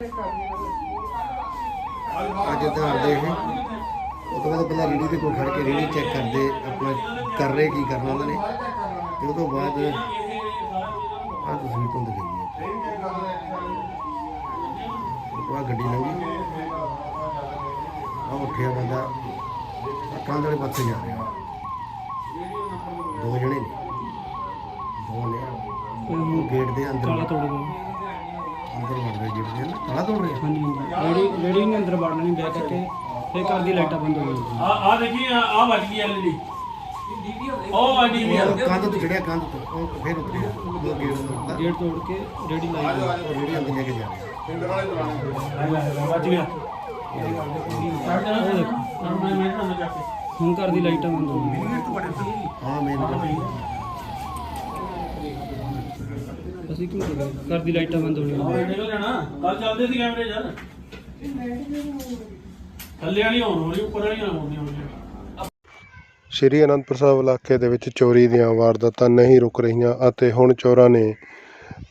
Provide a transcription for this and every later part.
ਅੱਜ ਧਿਆਨ ਦੇ ਉਹ ਤੋਂ ਬਾਅਦ ਪਹਿਲਾਂ ਰੇੜੀ ਦੇ ਕੋਲ ਖੜ ਕੇ ਰੇੜੀ ਚੈੱਕ ਕਰਦੇ, ਆਪਣਾ ਕਰ ਰਹੇ ਕੀ ਕਰਨਾ ਉਹਨਾਂ ਨੇ। ਤੇ ਉਹ ਤੋਂ ਬਾਅਦ ਆਹ ਤਸਵੀਰ ਤੋਂ ਦਿਖਾਈ ਹੈ। ਉਹ ਤੋਂ ਬਾਅਦ ਗੱਡੀ ਲੰਘੀ। ਆ ਉੱਠਿਆ ਬੰਦਾ। ਆਹ ਕੰਧ ਵਾਲੇ ਪਾਸੇ ਜਾ ਰਿਹਾ। ਦੋ ਜਣੇ ਨੇ। ਦੋ ਨੇ ਉਹ ਗੇਟ ਦੇ ਅੰਦਰ ਤਾਲਾ ਤੋੜ ਗਏ ਗੇਟ ਦੇ ਅੰਦਰ ਤਾਲਾ ਤੋੜ ਰਹੇ ਹਾਂਜੀ ਹਾਂਜੀ। ਲੇਡੀ ਲੇਡੀ ਨੇ ਅੰਦਰ ਵੜਨਾ ਨਹੀਂ ਦਿਆ ਕਰਕੇ ਫੇਰ ਘਰ ਦੀ ਲਾਈਟਾਂ ਬੰਦ ਹੋ ਗਈਆਂ ਆ ਆ ਦੇਖੀ ਆ ਆ ਵੱਜ ਗਈ ਐਲਈਡੀ ਉਹ ਆ ਉਹ ਕੰਧ ਤੋਂ ਚੜਿਆ ਕੰਧ ਤੋਂ। ਉਹ ਫਿਰ ਉੱਤਰਿਆ ਉਹ ਗੇਟ ਅੰਦਰ ਗੇਟ ਤੋੜ ਕੇ ਰੇਡੀ ਲਾਈ ਗਈ। ਉਹ ਰੇੜੀ ਅੰਦਰ ਲੈ ਕੇ ਜਾ ਰਿਹਾ ਵੱਜ ਗਿਆ। ਉਹ ਦੇਖੋ ਮੈਂ ਮੈਂ ਤੁਹਾਨੂੰ ਜਾ ਕੇ। ਹੁਣ ਘਰ ਦੀ ਲਾਈਟਾਂ ਬੰਦ ਹੋ ਗਈਆਂ। ਹਾਂ ਮੈਂ ਅਸੀਂ ਕਿਉਂ ਕਰ ਗਏ ਘਰ ਦੀ ਲਾਈਟਾਂ ਬੰਦ ਹੋ ਗਈਆਂ ਨਿਕਲ ਜਾਣਾ। ਕੱਲ ਚੱਲਦੇ ਸੀ ਕੈਮਰੇ ਯਾਰ। ਥੱਲੇ ਵਾਲੀ ਹੋਣ ਵਾਲੀ ਉੱਪਰ ਵਾਲੀ ਨਾ ਹੋਣੀ ਹੋਣੀ ਸ਼੍ਰੀ ਅਨੰਦਪੁਰ ਸਾਹਿਬ ਇਲਾਕੇ ਦੇ ਵਿੱਚ ਚੋਰੀ ਦੀਆਂ ਵਾਰਦਾਤਾਂ ਨਹੀਂ ਰੁਕ ਰਹੀਆਂ ਅਤੇ ਹੁਣ ਚੋਰਾਂ ਨੇ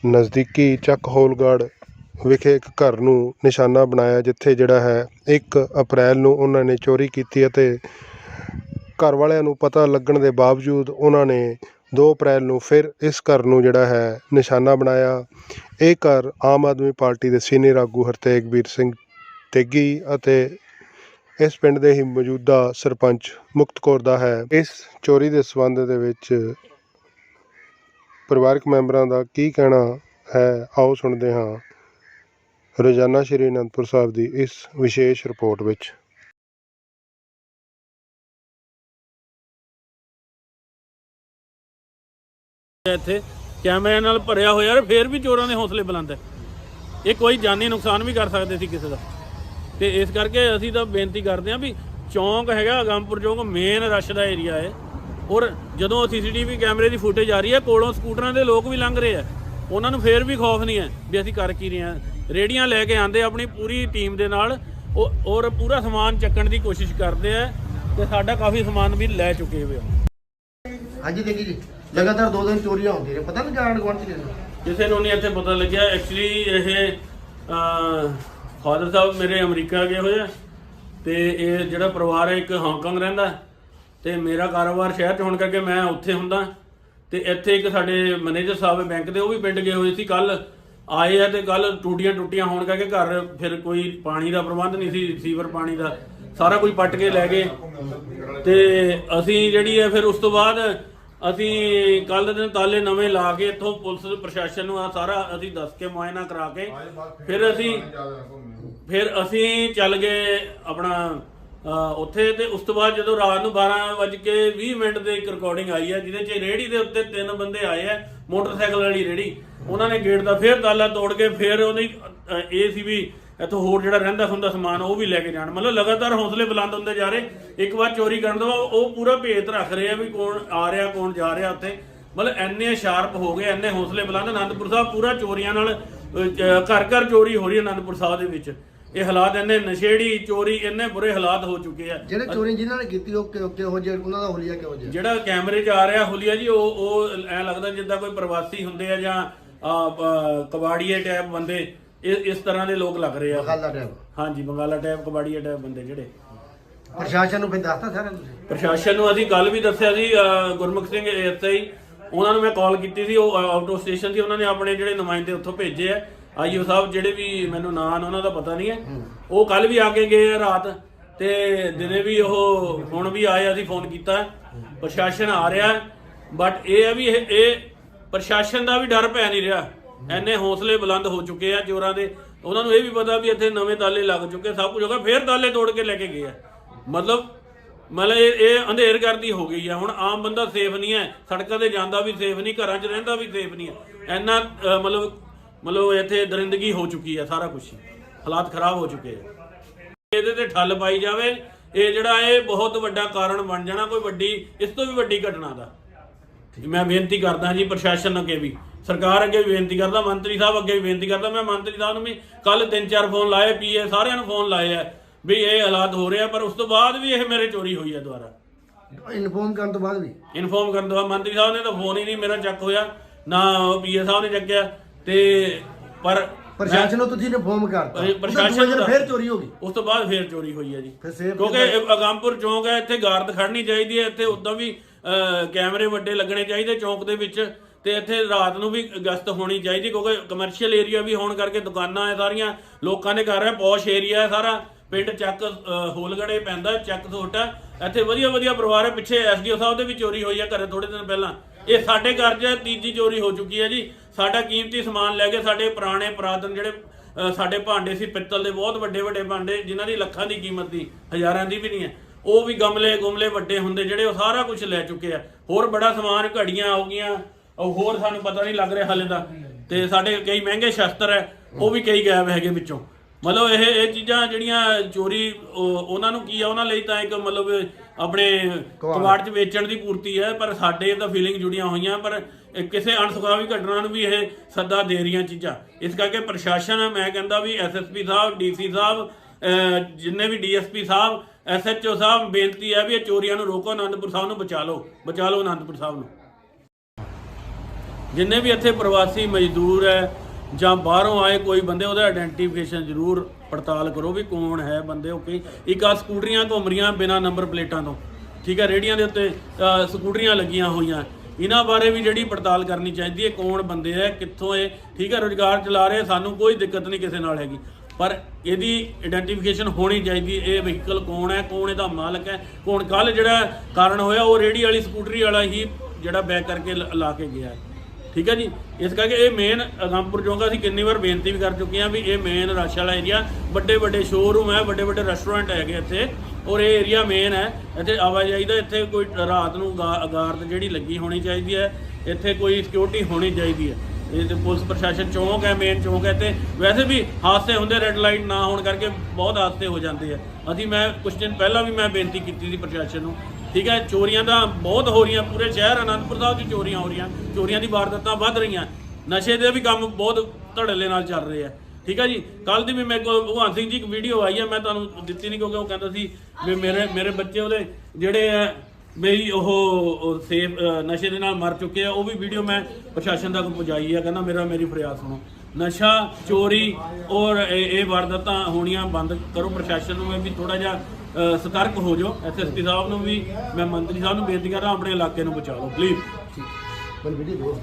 ਨਜ਼ਦੀਕੀ ਚੱਕ ਹੋਲਗੜ ਵਿਖੇ ਇੱਕ ਘਰ ਨੂੰ ਨਿਸ਼ਾਨਾ ਬਣਾਇਆ ਜਿੱਥੇ ਜਿਹੜਾ ਹੈ 1 ਅਪ੍ਰੈਲ ਨੂੰ ਉਹਨਾਂ ਨੇ ਚੋਰੀ ਕੀਤੀ ਅਤੇ ਘਰ ਵਾਲਿਆਂ ਨੂੰ ਪਤਾ ਲੱਗਣ ਦੇ ਬਾਵਜੂਦ ਉਹਨਾਂ ਨੇ 2 ਅਪ੍ਰੈਲ ਨੂੰ ਫਿਰ ਇਸ ਘਰ ਨੂੰ ਜਿਹੜਾ ਹੈ ਨਿਸ਼ਾਨਾ ਬਣਾਇਆ। ਇਹ ਘਰ ਆਮ ਆਦਮੀ ਪਾਰਟੀ ਦੇ ਸੀਨੀਅਰ ਆਗੂ ਹਰਤੇਗਵੀਰ ਸਿੰਘ ਤੇਗੀ ਅਤੇ ਇਸ ਪਿੰਡ ਦੇ ਹੀ ਮੌਜੂਦਾ ਸਰਪੰਚ ਮੁਕਤ ਕੌਰ ਦਾ ਹੈ। ਇਸ ਚੋਰੀ ਦੇ ਸਬੰਧ ਦੇ ਵਿੱਚ ਪਰਿਵਾਰਕ ਮੈਂਬਰਾਂ ਦਾ ਕੀ ਕਹਿਣਾ ਹੈ, ਆਓ ਸੁਣਦੇ ਹਾਂ। ਰੋਜ਼ਾਨਾ ਸ਼੍ਰੀ ਅਨੰਦਪੁਰ ਸਾਹਿਬ ਦੀ ਇਸ ਵਿਸ਼ੇਸ਼ ਰਿਪੋਰਟ ਵਿੱਚ। ਇੱਥੇ। ਕੈਮਰਿਆਂ ਨਾਲ ਭਰਿਆ ਹੋਇਆ ਯਾਰ ਫੇਰ ਵੀ ਚੋਰਾਂ ਦੇ ਹੌਸਲੇ ਬੁਲੰਦ ਹੈ। ਇਹ ਕੋਈ ਜਾਨੀ ਨੁਕਸਾਨ ਵੀ ਕਰ ਸਕਦੇ ਸੀ ਕਿਸੇ ਦਾ। ਤੇ ਇਸ ਕਰਕੇ ਅਸੀਂ ਤਾਂ ਬੇਨਤੀ ਕਰਦੇ ਹਾਂ ਵੀ ਚੌਂਕ ਹੈਗਾ ਅਗੰਪੁਰ ਚੌਂਕ ਮੇਨ ਰਸ਼ ਦਾ ਏਰੀਆ ਹੈ। ਔਰ ਜਦੋਂ ਸੀਸੀਟੀਵੀ ਕੈਮਰੇ ਦੀ ਫੁਟੇਜ ਆ ਰਹੀ ਹੈ, ਕੋਲੋਂ ਸਕੂਟਰਾਂ ਦੇ ਲੋਕ ਵੀ ਲੰਘ ਰਹੇ ਆ ਉਹਨਾਂ ਨੂੰ ਫੇਰ ਵੀ ਖੌਫ ਨਹੀਂ ਹੈ ਵੀ ਅਸੀਂ ਕਰ ਕੀ ਰਹੇ ਹਾਂ। ਰੇੜੀਆਂ ਲੈ ਕੇ ਆਂਦੇ ਆਪਣੀ ਪੂਰੀ ਟੀਮ ਦੇ ਨਾਲ। ਉਹ- ਔਰ ਪੂਰਾ ਸਮਾਨ ਚੱਕਣ ਦੀ ਕੋਸ਼ਿਸ਼ ਕਰਦੇ ਆ ਤੇ ਸਾਡਾ ਕਾਫੀ ਸਮਾਨ ਵੀ ਲੈ ਚੁੱਕੇ ਹੋਏ ਆ। ਹਾਂਜੀ, ਦੇਖੀ ਜੀ। ਲਗਾਤਾਰ ਦੋ ਦਿਨ ਚੋਰੀਆਂ ਹੁੰਦੀਆਂ ਨੇ, ਪਤਾ ਨਹੀਂ ਜਾਣ ਗਵਣ ਚ ਕਿਸੇ ਨੂੰ ਨਹੀਂ ਇੱਥੇ ਪਤਾ ਲੱਗਿਆ। ਐਕਚੁਅਲੀ ਇਹ ਫਾਦਰ ਸਾਹਿਬ ਮੇਰੇ ਅਮਰੀਕਾ ਗਏ ਹੋਏ ਆ ਤੇ ਇਹ ਜਿਹੜਾ ਪਰਿਵਾਰ ਹੈ, ਇੱਕ ਹਾਂਗਕਾਂਗ ਰਹਿੰਦਾ ਤੇ ਮੇਰਾ ਕਾਰੋਬਾਰ ਸ਼ਹਿਰ 'ਚ ਹੋਣ ਕਰਕੇ ਮੈਂ ਉੱਥੇ ਹੁੰਦਾ ਤੇ ਇੱਥੇ ਇੱਕ ਸਾਡੇ ਮੈਨੇਜਰ ਸਾਹਿਬ ਬੈਂਕ ਦੇ, ਉਹ ਵੀ ਪਿੰਡ ਗਏ ਹੋਏ ਸੀ ਕੱਲ ਆਏ ਆ ਤੇ ਕੱਲ ਟੂਟੀਆਂ ਟੁੱਟੀਆਂ ਹੋਣ ਕਰਕੇ ਘਰ ਫਿਰ ਕੋਈ ਪਾਣੀ ਦਾ ਪ੍ਰਬੰਧ ਨਹੀਂ ਸੀ, ਸੀਵਰ ਪਾਣੀ ਦਾ। ਸਾਰਾ ਕੁਝ ਪੱਟ ਕੇ ਲੈ ਗਏ। ਤੇ ਅਸੀਂ ਜਿਹੜੀ ਹੈ ਫਿਰ ਉਸ ਤੋਂ ਬਾਅਦ ਅਸੀਂ ਕੱਲ ਦਿਨ ਤਾਲੇ ਨਵੇਂ ਲਾ ਕੇ ਇੱਥੋਂ ਪੁਲਿਸ ਪ੍ਰਸ਼ਾਸਨ ਨੂੰ ਆ ਸਾਰਾ ਅਸੀਂ ਦੱਸ ਕੇ ਮੁਆਇਨਾ ਕਰਾ ਕੇ ਫਿਰ ਅਸੀਂ ਫਿਰ ਅਸੀਂ ਚੱਲ ਗਏ ਆਪਣਾ ਉੱਥੇ ਤੇ ਉਸ ਤੋਂ ਬਾਅਦ ਜਦੋਂ ਰਾਤ ਨੂੰ 12 ਵੱਜ ਕੇ 20 ਮਿੰਟ ਦੇ ਇੱਕ ਰਿਕਾਰਡਿੰਗ ਆਈ ਹੈ ਜਿਹਦੇ 'ਚ ਰੇੜੀ ਦੇ ਉੱਤੇ ਤਿੰਨ ਬੰਦੇ ਆਏ ਆ ਮੋਟਰਸਾਈਕਲ ਵਾਲੀ ਰੇੜੀ ਉਹਨਾਂ ਨੇ ਗੇਟ ਦਾ ਫੇਰ ਤਾਲਾ ਤੋੜ ਕੇ ਫੇਰ ਉਹਦੀ ਇਹ ਸੀ ਵੀ ਇੱਥੋਂ ਹੋਰ ਜਿਹੜਾ ਰਹਿੰਦਾ ਹੁੰਦਾ ਸਮਾਨ ਉਹ ਵੀ ਲੈ ਕੇ ਜਾਣ। ਮਤਲਬ ਲਗਾਤਾਰ ਹੌਸਲੇ ਬੁਲੰਦ ਹੁੰਦੇ ਜਾ ਰਹੇ। ਇੱਕ ਵਾਰ ਚੋਰੀ ਕਰਨ ਤੋਂ ਬਾਅਦ ਉਹ ਪੂਰਾ ਭੇਤ ਰੱਖ ਰਹੇ ਆ ਵੀ ਕੌਣ ਆ ਰਿਹਾ ਕੌਣ ਜਾ ਰਿਹਾ ਉੱਥੇ। ਮਤਲਬ ਐਨੇ ਸ਼ਾਰਪ ਹੋ ਗਏ ਐਨੇ ਹੌਸਲੇ ਬੁਲੰਦ। ਆਨੰਦਪੁਰ ਸਾਹਿਬ ਪੂਰਾ ਚੋਰੀਆਂ ਨਾਲ ਘਰ ਘਰ ਚੋਰੀ ਹੋ ਰਹੀ ਹੈ ਆਨੰਦਪੁਰ ਸਾਹਿਬ ਦੇ ਵਿੱਚ। ਇਹ ਹਾਲਾਤ ਇੰਨੇ ਨਸ਼ੇੜੀ ਚੋਰੀ ਇੰਨੇ ਬੁਰੇ ਹਾਲਾਤ ਹੋ ਚੁੱਕੇ ਆ। ਜਿਹੜੇ ਚੋਰੀ ਜਿਨ੍ਹਾਂ ਨੇ ਕੀਤੀ ਉਹ ਕਿਹੋ ਜਿਹੇ ਉਹਨਾਂ ਦਾ ਹੁਲੀਆ ਕਿਹੋ ਜਿਹਾ? ਜਿਹੜਾ ਕੈਮਰੇ 'ਚ ਆ ਰਿਹਾ ਹੁਲੀਆ ਜੀ ਉਹ ਉਹ ਐ ਲੱਗਦਾ ਜਿੱਦਾਂ ਕੋਈ ਪ੍ਰਵਾਸੀ ਹੁੰਦੇ ਆ ਜਾਂ ਕਬਾੜੀਏ ਟਾਈਪ ਬੰਦੇ। ਇਸ ਇਸ ਤਰ੍ਹਾਂ ਦੇ ਲੋਕ ਲੱਗ ਰਹੇ ਆ। ਖਾਲਾ ਟਾਈਮ। ਹਾਂਜੀ ਬੰਗਾਲਾ ਟਾਈਪ ਕਬਾੜੀਏ ਟਾਈਪ ਬੰਦੇ ਜਿਹੜੇ। ਪ੍ਰਸ਼ਾਸਨ ਨੂੰ ਫਿਰ ਦੱਸਤਾ ਸਾਰਿਆਂ ਨੂੰ ਤੁਸੀਂ? ਪ੍ਰਸ਼ਾਸਨ ਨੂੰ ਅਸੀਂ ਕੱਲ ਵੀ ਦੱਸਿਆ ਸੀ ਗੁਰਮੁਖ ਸਿੰਘ ਐਸਆਈ ਉਹਨਾਂ ਨੂੰ ਮੈਂ ਕਾਲ ਕੀਤੀ ਸੀ ਉਹ ਆਊਟ ਆਫ ਸਟੇਸ਼ਨ ਸੀ ਉਹਨਾਂ ਨੇ ਆਪਣੇ ਜਿਹੜੇ ਨੁਮਾਇੰਦੇ ਉੱਥੋਂ ਭੇਜੇ ਆ। ਆਈਓ ਸਾਹਿਬ ਜਿਹੜੇ ਵੀ ਮੈਨੂੰ ਨਾਂ ਨੇ ਉਹਨਾਂ ਦਾ ਪਤਾ ਨਹੀਂ ਹੈ। ਉਹ ਕੱਲ ਵੀ ਆ ਕੇ ਗਏ ਆ ਰਾਤ ਤੇ ਦਿਨੇ ਵੀ ਉਹ ਹੁਣ ਵੀ ਆਏ ਅਸੀਂ ਫੋਨ ਕੀਤਾ। ਪ੍ਰਸ਼ਾਸਨ ਆ ਰਿਹਾ ਬਟ ਇਹ ਹੈ ਵੀ ਇਹ ਇਹ ਪ੍ਰਸ਼ਾਸਨ ਦਾ ਵੀ ਡਰ ਪੈ ਨਹੀਂ ਰਿਹਾ। ਐਨੇ ਹੌਸਲੇ ਬੁਲੰਦ ਹੋ ਚੁੱਕੇ ਆ ਚੋਰਾਂ ਦੇ। ਉਹਨਾਂ ਨੂੰ ਇਹ ਵੀ ਪਤਾ ਵੀ ਇੱਥੇ ਨਵੇਂ ਤਾਲੇ ਲੱਗ ਚੁੱਕੇ ਸਭ ਕੁਝ ਹੋ ਗਿਆ, ਫੇਰ ਤਾਲੇ ਤੋੜ ਕੇ ਲੈ ਕੇ ਗਏ ਆ। ਮਤਲਬ ਮਤਲਬ ਇਹ ਅੰਧੇਰ ਕਰਦੀ ਹੋ ਗਈ ਆ। ਹੁਣ ਆਮ ਬੰਦਾ ਸੇਫ ਨਹੀਂ ਹੈ। ਸੜਕਾਂ ਤੇ ਜਾਂਦਾ ਵੀ ਸੇਫ ਨਹੀਂ, ਘਰਾਂ 'ਚ ਰਹਿੰਦਾ ਵੀ ਸੇਫ ਨਹੀਂ ਹੈ। ਇੰਨਾ ਮਤਲਬ ਮਤਲਬ ਇੱਥੇ ਦਰਿੰਦਗੀ ਹੋ ਚੁੱਕੀ ਆ ਸਾਰਾ ਕੁਝ ਹਾਲਾਤ ਖਰਾਬ ਹੋ ਚੁੱਕੇ ਆ। ਇਹਦੇ ਤੇ ਠੱਲ ਪਾਈ ਜਾਵੇ, ਇਹ ਜਿਹੜਾ ਇਹ ਬਹੁਤ ਵੱਡਾ ਕਾਰਨ ਬਣ ਜਾਣਾ ਕੋਈ ਵੱਡੀ, ਇਸ ਤੋਂ ਵੀ ਵੱਡੀ ਘਟਨਾ ਦਾ। ਮੈਂ ਬੇਨਤੀ ਕਰਦਾ ਜੀ ਪ੍ਰਸ਼ਾਸਨ ਅੱਗੇ ਵੀ। ਸਰਕਾਰ ਅੱਗੇ ਵੀ ਬੇਨਤੀ ਕਰਦਾ ਮੰਤਰੀ ਸਾਹਿਬ ਅੱਗੇ ਵੀ ਬੇਨਤੀ ਕਰਦਾ ਮੈਂ ਮੰਤਰੀ ਸਾਹਿਬ ਨੂੰ ਵੀ ਕੱਲ ਤਿੰਨ ਚਾਰ ਫੋਨ ਲਾਏ ਪੀਏ ਸਾਰਿਆਂ ਨੂੰ ਫੋਨ ਲਾਏ ਆ ਵੀ ਇਹ ਹਾਲਾਤ ਹੋ ਰਹੇ ਪਰ ਉਸ ਤੋਂ ਬਾਅਦ ਵੀ ਇਹ ਮੇਰੇ ਚੋਰੀ ਹੋਈ ਹੈ ਦੁਬਾਰਾ। ਇਨਫੋਰਮ ਕਰਨ ਤੋਂ ਬਾਅਦ ਵੀ? ਇਨਫੋਰਮ ਕਰਨ ਤੋਂ ਬਾਅਦ ਮੰਤਰੀ ਸਾਹਿਬ ਨੇ ਤਾਂ ਫੋਨ ਹੀ ਨਹੀਂ ਮੇਰਾ ਚੱਕ ਹੋਇਆ ਨਾ ਪੀਏ ਸਾਹਿਬ ਨੇ ਚੱਕਿਆ ਤੇ ਪਰ ਪ੍ਰਸ਼ਾਸਨ ਨੂੰ ਤੁਸੀਂ ਇਨਫੋਰਮ ਕਰਤਾ। ਪ੍ਰਸ਼ਾਸਨ ਦਾ- ਫਿਰ ਚੋਰੀ ਹੋ ਗਈ? ਉਸ ਤੋਂ ਬਾਅਦ ਫੇਰ ਚੋਰੀ ਹੋਈ ਹੈ ਜੀ। ਕਿਉਂਕਿ ਇਹ ਅਗੰਪੁਰ ਚੌਂਕ ਹੈ ਇੱਥੇ ਗਾਰਦ ਖੜਨੀ ਚਾਹੀਦੀ ਹੈ ਇੱਥੇ ਉਦਾਂ ਵੀ ਕੈਮਰੇ ਵੱਡੇ ਲੱਗਣੇ ਚਾਹੀਦੇ ਚੌਂਕ ਦੇ ਵਿੱਚ। ਤੇ ਇੱਥੇ ਰਾਤ ਨੂੰ ਵੀ ਗਸ਼ਤ ਹੋਣੀ ਚਾਹੀਦੀ, ਕਿਉਂਕਿ ਕਮਰਸ਼ੀਅਲ ਏਰੀਆ ਵੀ ਹੋਣ ਕਰਕੇ ਦੁਕਾਨਾਂ ਹੈ ਸਾਰੀਆਂ, ਲੋਕਾਂ ਦੇ ਘਰ ਹੈ ਪੌਸ਼ ਏਰੀਆ ਹੈ ਸਾਰਾ। ਪਿੰਡ ਚੱਕ ਹੋਲਗੜੇ ਪੈਂਦਾ, ਚੱਕ ਥੋਟਾ ਇੱਥੇ ਵਧੀਆ ਵਧੀਆ ਪਰਿਵਾਰ ਹੈ ਪਿੱਛੇ ਐਸਡੀਓ ਸਾਹਿਬ ਦੇ ਵੀ ਚੋਰੀ ਹੋਈ ਹੈ ਘਰੇ ਥੋੜੇ ਦਿਨ ਪਹਿਲਾਂ। ਇਹ ਸਾਡੇ ਘਰ 'ਚ ਤੀਜੀ ਚੋਰੀ ਹੋ ਚੁੱਕੀ ਹੈ ਜੀ। ਸਾਡਾ ਕੀਮਤੀ ਸਮਾਨ ਲੈ ਕੇ ਸਾਡੇ ਪੁਰਾਣੇ ਪੁਰਾਤਨ ਜਿਹੜੇ ਸਾਡੇ ਭਾਂਡੇ ਸੀ ਪਿੱਤਲ ਦੇ, ਬਹੁਤ ਵੱਡੇ ਵੱਡੇ ਭਾਂਡੇ, ਜਿਨ੍ਹਾਂ ਦੀ ਲੱਖਾਂ ਦੀ ਕੀਮਤ ਦੀ ਹਜ਼ਾਰਾਂ ਦੀ ਵੀ ਨਹੀਂ ਹੈ ਉਹ ਵੀ ਗਮਲੇ ਗੁਮਲੇ ਵੱਡੇ ਹੁੰਦੇ, ਜਿਹੜੇ ਉਹ ਸਾਰਾ ਕੁਝ ਲੈ ਚੁੱਕੇ ਆ ਹੋਰ ਬੜਾ ਸਮਾਨ ਘੜੀਆਂ ਹੋ ਗਈਆਂ ਉਹ ਹੋਰ ਸਾਨੂੰ ਪਤਾ ਨਹੀਂ ਲੱਗ ਰਿਹਾ ਹਾਲੇ ਦਾ ਤੇ ਸਾਡੇ ਕਈ ਮਹਿੰਗੇ ਸ਼ਸਤਰ ਹੈ ਉਹ ਵੀ ਕਈ ਗਾਇਬ ਹੈਗੇ ਵਿੱਚੋਂ। ਮਤਲਬ ਇਹ ਇਹ ਚੀਜ਼ਾਂ ਜਿਹੜੀਆਂ ਚੋਰੀ ਉਹ- ਉਹਨਾਂ ਨੂੰ ਕੀ ਆ ਉਹਨਾਂ ਲਈ ਤਾਂ ਇੱਕ ਮਤਲਬ ਆਪਣੇ ਕਵਾੜ 'ਚ ਵੇਚਣ ਦੀ ਪੂਰਤੀ ਹੈ ਪਰ ਸਾਡੇ ਤਾਂ ਫੀਲਿੰਗ ਜੁੜੀਆਂ ਹੋਈਆਂ ਪਰ ਕਿਸੇ ਅਣਸੁਖਾਵੀ ਘਟਨਾ ਨੂੰ ਵੀ ਇਹ ਸੱਦਾ ਦੇ ਰਹੀਆਂ ਚੀਜ਼ਾਂ। ਇਸ ਕਰਕੇ ਪ੍ਰਸ਼ਾਸਨ ਮੈਂ ਕਹਿੰਦਾ ਵੀ ਐਸਐਸਪੀ ਸਾਹਿਬ ਡੀਸੀ ਸਾਹਿਬ ਜਿੰਨੇ ਵੀ ਡੀਐਸਪੀ ਸਾਹਿਬ ਐਸਐਚਓ ਸਾਹਿਬ ਬੇਨਤੀ ਹੈ ਵੀ ਇਹ ਚੋਰੀਆਂ ਨੂੰ ਰੋਕੋ ਆਨੰਦਪੁਰ ਸਾਹਿਬ ਨੂੰ ਬਚਾ ਲਓ। ਬਚਾ ਲਓ ਆਨੰਦਪੁਰ ਸਾਹਿਬ ਨੂੰ। ਜਿੰਨੇ ਵੀ ਇੱਥੇ ਪ੍ਰਵਾਸੀ ਮਜ਼ਦੂਰ ਹੈ ਜਾਂ ਬਾਹਰੋਂ ਆਏ ਕੋਈ ਬੰਦੇ, ਉਹਦਾ ਆਇਡੈਂਟੀਫਿਕੇਸ਼ਨ ਜ਼ਰੂਰ ਪੜਤਾਲ ਕਰੋ ਵੀ ਕੌਣ ਹੈ ਬੰਦੇ ਉਹ ਕੀ ਇੱਕ ਆ ਸਕੂਟਰੀਆਂ ਘੁੰਮ ਰਹੀਆਂ ਬਿਨਾਂ ਨੰਬਰ ਪਲੇਟਾਂ ਤੋਂ, ਠੀਕ ਹੈ? ਰੇੜੀਆਂ ਦੇ ਉੱਤੇ ਸਕੂਟਰੀਆਂ ਲੱਗੀਆਂ ਹੋਈਆਂ। ਇਹਨਾਂ ਬਾਰੇ ਵੀ ਜਿਹੜੀ ਪੜਤਾਲ ਕਰਨੀ ਚਾਹੀਦੀ ਹੈ, ਕੌਣ ਬੰਦੇ ਹੈ, ਕਿੱਥੋਂ ਇਹ ਠੀਕ ਹੈ? ਰੋਜ਼ਗਾਰ ਚਲਾ ਰਹੇ, ਸਾਨੂੰ ਕੋਈ ਦਿੱਕਤ ਨਹੀਂ ਕਿਸੇ ਨਾਲ ਹੈਗੀ। ਪਰ ਇਹਦੀ ਆਇਡੈਂਟੀਫਿਕੇਸ਼ਨ ਹੋਣੀ ਚਾਹੀਦੀ ਇਹ ਵਹੀਕਲ ਕੌਣ ਹੈ, ਕੌਣ ਇਹਦਾ ਮਾਲਕ ਹੈ, ਕੌਣ ਕੱਲ ਜਿਹੜਾ ਕਾਰਨ ਹੋਇਆ, ਉਹ ਰੇੜੀ ਵਾਲੀ ਸਕੂਟਰੀ ਵਾਲਾ ਹੀ ਜਿਹੜਾ ਬੈਕ ਕਰਕੇ ਲ- ਲਾ ਕੇ ਗਿਆ ਹੈ। ਠੀਕ ਹੈ ਜੀ? ਇਸ ਕਰਕੇ ਇਹ ਮੇਨ ਅਗੰਪੁਰ ਚੌਂਕ ਅਸੀਂ ਕਿੰਨੀ ਵਾਰ ਬੇਨਤੀ ਵੀ ਕਰ ਚੁੱਕੇ ਹਾਂ ਵੀ ਇਹ ਮੇਨ ਰਸ਼ ਵਾਲਾ ਏਰੀਆ ਵੱਡੇ ਵੱਡੇ ਸ਼ੋਰੂਮ ਹੈ ਵੱਡੇ ਵੱਡੇ ਰੈਸਟੋਰੈਂਟ ਹੈਗੇ ਇੱਥੇ, ਔਰ ਇਹ ਏਰੀਆ ਮੇਨ ਹੈ। ਇੱਥੇ ਆਵਾਜਾਈ ਦਾ ਇੱਥੇ ਕੋਈ ਰਾਤ ਨੂੰ ਗਾ- ਗਾਰਦ ਜਿਹੜੀ ਲੱਗੀ ਹੋਣੀ ਚਾਹੀਦੀ ਹੈ, ਇੱਥੇ ਕੋਈ ਸਿਕਿਉਰਿਟੀ ਹੋਣੀ ਚਾਹੀਦੀ ਹੈ। ਇਹ ਤੇ ਪੁਲਿਸ ਪ੍ਰਸ਼ਾਸਨ ਚੌਂਕ ਹੈ ਮੇਨ ਚੌਂਕ ਹੈ ਤੇ ਵੈਸੇ ਵੀ ਹਾਦਸੇ ਹੁੰਦੇ ਰੈੱਡ ਲਾਈਟ ਨਾ ਹੋਣ ਕਰਕੇ ਬਹੁਤ ਹਾਦਸੇ ਹੋ ਜਾਂਦੇ ਆ। ਅਸੀਂ ਮੈਂ ਕੁਝ ਦਿਨ ਪਹਿਲਾਂ ਵੀ ਮੈਂ ਬੇਨਤੀ ਕੀਤੀ ਸੀ ਪ੍ਰਸ਼ਾਸਨ ਨੂੰ ਠੀਕ ਹੈ ਚੋਰੀਆਂ ਤਾਂ ਬਹੁਤ ਹੋ ਰਹੀਆਂ ਪੂਰੇ ਸ਼ਹਿਰ ਅਨੰਦਪੁਰ ਸਾਹਿਬ 'ਚ ਚੋਰੀਆਂ ਹੋ ਰਹੀਆਂ ਚੋਰੀਆਂ ਦੀ ਵਾਰਦਾਤਾਂ ਵੱਧ ਰਹੀਆਂ ਨਸ਼ੇ ਦੇ ਵੀ ਕੰਮ ਬਹੁਤ ਧੜੱਲੇ ਨਾਲ ਚੱਲ ਰਹੇ ਆ। ਠੀਕ ਹੈ ਜੀ ਕੱਲ ਦੀ ਵੀ ਮੇਰੇ ਕੋਲ ਭਗਵਾਨ ਸਿੰਘ ਜੀ ਇੱਕ ਵੀਡੀਓ ਆਈ ਹੈ ਮੈਂ ਤੁਹਾਨੂੰ ਦਿੱਤੀ ਨਹੀਂ ਕਿਉਂਕਿ ਉਹ ਕਹਿੰਦਾ ਸੀ ਵੀ ਮੇਰੇ ਮੇਰੇ ਬੱਚੇ ਉਹਦੇ ਜਿਹੜੇ ਆ ਮੇਰੀ ਉਹ ਸੇਫ ਨਸ਼ੇ ਦੇ ਨਾਲ ਮਰ ਚੁੱਕੇ ਆ ਉਹ ਵੀ ਵੀਡੀਓ ਮੈਂ ਪ੍ਰਸ਼ਾਸਨ ਤੱਕ ਪਹੁੰਚਾਈ ਆ ਕਹਿੰਦਾ ਮੇਰਾ ਮੇਰੀ ਫਰਿਆਦ ਸੁਣੋ। ਨਸ਼ਾ ਚੋਰੀ ਔਰ ਇਹ ਵਾਰਦਾਤਾਂ ਹੋਣੀਆਂ ਬੰਦ ਕਰੋ ਪ੍ਰਸ਼ਾਸਨ ਨੂੰ ਵੀ ਥੋੜਾ ਜਿਹਾ ਸਤਰਕ ਹੋ ਜਾਓ। ਐਸਐਸਪੀ ਸਾਹਿਬ ਨੂੰ ਵੀ, ਮੈਂ ਮੰਤਰੀ ਸਾਹਿਬ ਨੂੰ ਬੇਨਤੀ ਕਰਦਾ, ਆਪਣੇ ਇਲਾਕੇ ਨੂੰ ਬਚਾ ਲਓ ਪਲੀਜ਼ ਬਲ ਵੀਡੀਓ